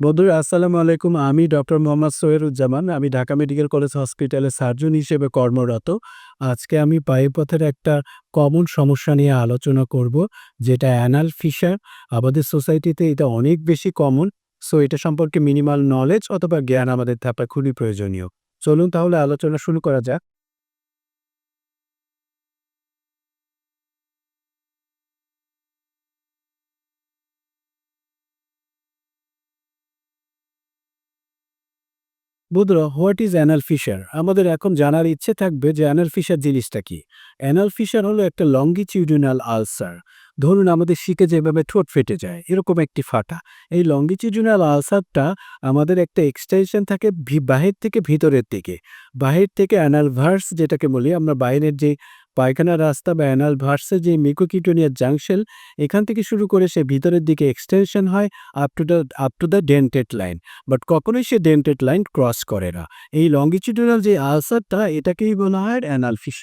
বন্ধুরা, আসসালামু আলাইকুম। আমি ডক্টর মোহাম্মদ সোহেরুজ্জামান। আমি ঢাকা মেডিকেল কলেজ হসপিটালে সার্জন হিসেবে কর্মরত। আজকে আমি পায়ুপথের একটা কমন সমস্যা নিয়ে আলোচনা করব, যেটা অ্যানাল ফিশার। আমাদের সোসাইটিতে এটা অনেক বেশি কমন, সো এটা সম্পর্কে মিনিমাল নলেজ অথবা জ্ঞান আমাদের থাকা খুবই প্রয়োজনীয়। চলুন তাহলে আলোচনা শুরু করা যাক। বুধরা হোয়াট ইজ অ্যানাল ফিশার? আমাদের এখন জানার ইচ্ছে থাকবে যে অ্যানাল ফিশার জিনিসটা কি। অ্যানাল ফিশার হলো একটা লঙ্গিচিউডিনাল আলসার ধরুন আমাদের শিখে যেভাবে ঠোঁট ফেটে যায়, এরকম একটি ফাটা। এই লঙ্গিচিউডিনাল আলসারটা আমাদের একটা এক্সটেনশন থাকে বাহির থেকে ভিতরের দিকে। বাহির থেকে অ্যানালভার্স যেটাকে বলি আমরা বাইরের যে পায়খানা রাস্তা বা অ্যানাল ভার্সে যে মিকোকিটোনিয়ার জাংশন, এখান থেকে শুরু করে সে ভিতরের দিকে এক্সটেনশন হয় up to the up to the dented line but কখনোই সে ডেন্টেড লাইন ক্রস করে না। এই লঙ্গিচিউডাল যে আলসারটা এটাকেই বলা হয় anal fissure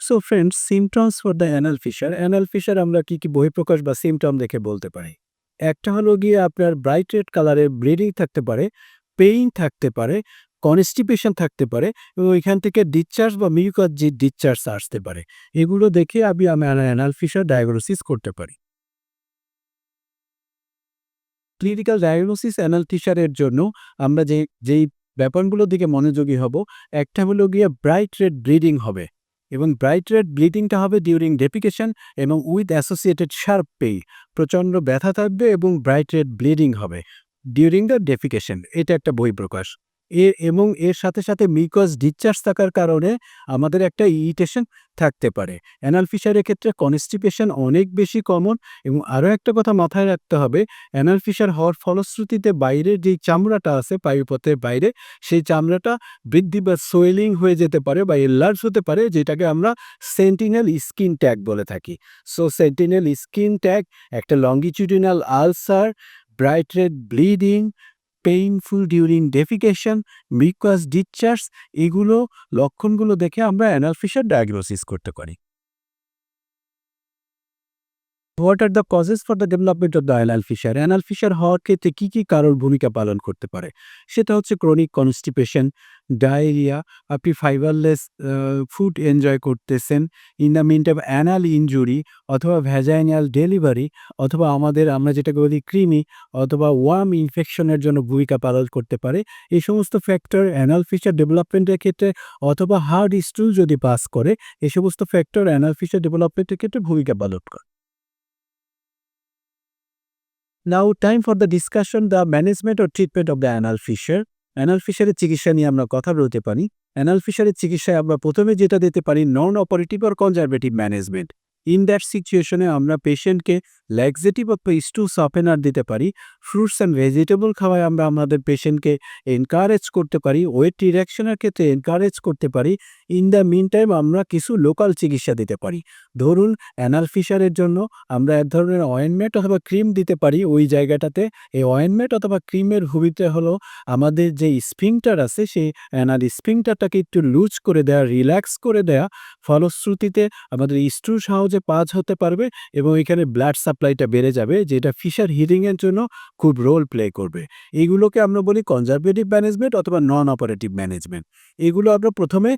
so friends symptoms for the anal fissure anal fissure আমরা কি কি বহিঃপ্রকাশ বা সিমটম দেখে বলতে পারি? একটা হলো গিয়ে আপনার ব্রাইট রেড কালারের ব্লিডিং থাকতে পারে পেইন থাকতে পারে কনস্টিপেশন থাকতে পারে এবং এখান থেকে ডিসচার্জ বা মিউকাস যে ডিসচার্জ আসতে পারে। এগুলো দেখে আমি আমার অ্যানাল ফিশার ডায়াগনোসিস করতে পারি। ক্লিনিক্যাল ডায়াগনোসিস অ্যানাল ফিশারের জন্য আমরা যে, যেই ব্যাপারগুলোর দিকে মনোযোগী হব, একটা হলো গিয়ে ব্রাইট রেড ব্লিডিং হবে এবং ব্রাইট রেড ব্লিডিংটা হবে ডিউরিং ডেপিকেশন এবং উইথ অ্যাসোসিয়েটেড শার্প পেই প্রচণ্ড ব্যথা থাকবে এবং ব্রাইট রেড ব্লিডিং হবে ডিউরিং দ্য ডেফিকেশন এটা একটা বই প্রকাশ এর এবং এর সাথে সাথে মিকস ডিসচার্জ থাকার কারণে আমাদের একটা ইরিটেশন থাকতে পারে। অ্যানাল ফিশারের ক্ষেত্রে কনস্টিপেশন অনেক বেশি কমন এবং আরও একটা কথা মাথায় রাখতে হবে অ্যানাল ফিশার হওয়ার ফলশ্রুতিতে বাইরের যেই চামড়াটা আছে পায়ুপথের বাইরে, সেই চামড়াটা বৃদ্ধি বা সোয়েলিং হয়ে যেতে পারে বা এলার্জ হতে পারে, যেটাকে আমরা সেন্টিনেল স্কিন ট্যাগ বলে থাকি। সো সেন্টিনেল স্কিন ট্যাগ একটা longitudinal ulcer bright red bleeding painful during defecation mucous discharge এগুলো লক্ষণগুলো দেখে আমরা অ্যানালফিসার ডায়াগনোসিস করতে পারি। What are the causes for the development of the anal fissure anal fissure হওয়ার ক্ষেত্রে কী কী কারোর ভূমিকা পালন করতে পারে? সেটা হচ্ছে ক্রনিক কনস্টিপেশন ডায়রিয়া আপনি ফাইবারলেস ফুড এনজয় করতেছেন। In the mint of anal injury অথবা ভ্যাজাইনাল ডেলিভারি অথবা আমাদের, আমরা যেটাকে বলি ক্রিমি অথবা ওয়ার্ম ইনফেকশনের জন্য ভূমিকা পালন করতে পারে। এই সমস্ত ফ্যাক্টর অ্যানাল ফিশার ডেভেলপমেন্টের ক্ষেত্রে অথবা হার্ড স্টুল যদি পাস করে, এই সমস্ত ফ্যাক্টর অ্যানাল ফিশার ডেভেলপমেন্টের ক্ষেত্রে ভূমিকা পালন করে। Now time for the discussion the management O treatment of the anal fissure anal ফিশারের চিকিৎসা নিয়ে আমরা কথা বলতে পারি। অ্যানাল ফিশারের চিকিৎসায় আমরা প্রথমে যেটা দিতে পারি নন অপারেটিভ আর কনজারভেটিভ ম্যানেজমেন্ট ইন দ্যাট সিচুয়েশনে আমরা পেশেন্টকে ল্যাক্সেটিভ অথবা স্টু সফেনার দিতে পারি। ফ্রুটস অ্যান্ড ভেজিটেবল খাওয়ায় আমরা আমাদের পেশেন্টকে এনকারেজ করতে পারি। ওয়েট ডিরেকশনের ক্ষেত্রে এনকারেজ করতে পারি। ইন দ্য মিন টাইম আমরা কিছু লোকাল চিকিৎসা দিতে পারি। ধরুন অ্যানাল ফিশারের জন্য আমরা এক ধরনের অয়েনমেন্ট অথবা ক্রিম দিতে পারি ওই জায়গাটাতে। এই অয়েনমেন্ট অথবা ক্রিমের ভূমিতে হলো আমাদের যে স্পিংটার আছে, সেই অ্যানাল স্পিংটারটাকে একটু লুজ করে দেওয়া রিল্যাক্স করে দেওয়া ফলশ্রুতিতে আমাদের স্ট্রু সহজে পাজ হতে পারবে এবং এখানে ব্লাড সাপ্লাইটা বেড়ে যাবে, যেটা ফিশার হিলিংয়ের জন্য খুব রোল প্লে করবে। এইগুলোকে আমরা বলি কনজারভেটিভ ম্যানেজমেন্ট অথবা নন অপারেটিভ ম্যানেজমেন্ট এগুলো আমরা প্রথমে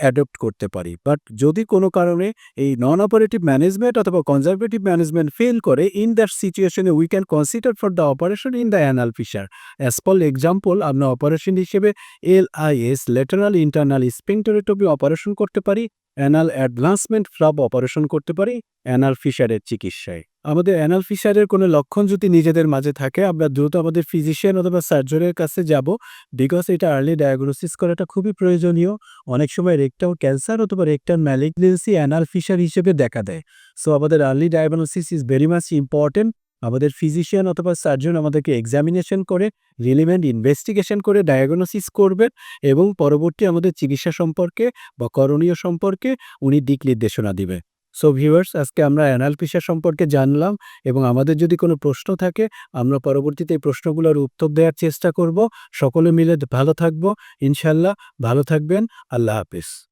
অ্যাডপ্ট করতে পারি। বাট যদি কোনো কারণে এই নন অপারেটিভ ম্যানেজমেন্ট অথবা কনজারভেটিভ ম্যানেজমেন্ট ফেল করে ইন দ্যাট সিচুয়েশনে we can consider for the operation in the anal fissure as for example আমরা অপারেশন হিসেবে L I S lateral internal sphincterotomy operation করতে পারি। অ্যানাল অ্যাডভান্সমেন্ট ফ্লাব অপারেশন করতে পারি, anal ফিশারের চিকিৎসায়। আমাদের অ্যানাল ফিশারের কোনো লক্ষণ যদি নিজেদের মাঝে থাকে, আমরা দ্রুত আমাদের ফিজিশিয়ান অথবা সার্জনের কাছে যাব বিকজ এটা আর্লি ডায়াগনোসিস করাটা খুবই প্রয়োজনীয়। অনেক সময় রেকটাল ক্যান্সার অথবা রেকটাল ম্যালিগনেন্সি অ্যানাল ফিশার হিসেবে দেখা দেয়। সো আমাদের early diagnosis is very much important আমাদের ফিজিশিয়ান অথবা সার্জন আমাদেরকে এক্সামিনেশন করে রিলিভেন্ট ইনভেস্টিগেশন করে ডায়াগনোসিস করবেন এবং পরবর্তী আমাদের চিকিৎসা সম্পর্কে বা করণীয় সম্পর্কে উনি দিক নির্দেশনা দিবে। সো ভিউয়ার্স আজকে আমরা অ্যানাল ফিশার সম্পর্কে জানলাম এবং আমাদের যদি কোনো প্রশ্ন থাকে, আমরা পরবর্তীতে এই প্রশ্নগুলোর উত্তর দেওয়ার চেষ্টা করব। সকলে মিলে ভালো থাকব। ইনশাল্লাহ ভালো থাকবেন। আল্লাহ হাফিজ।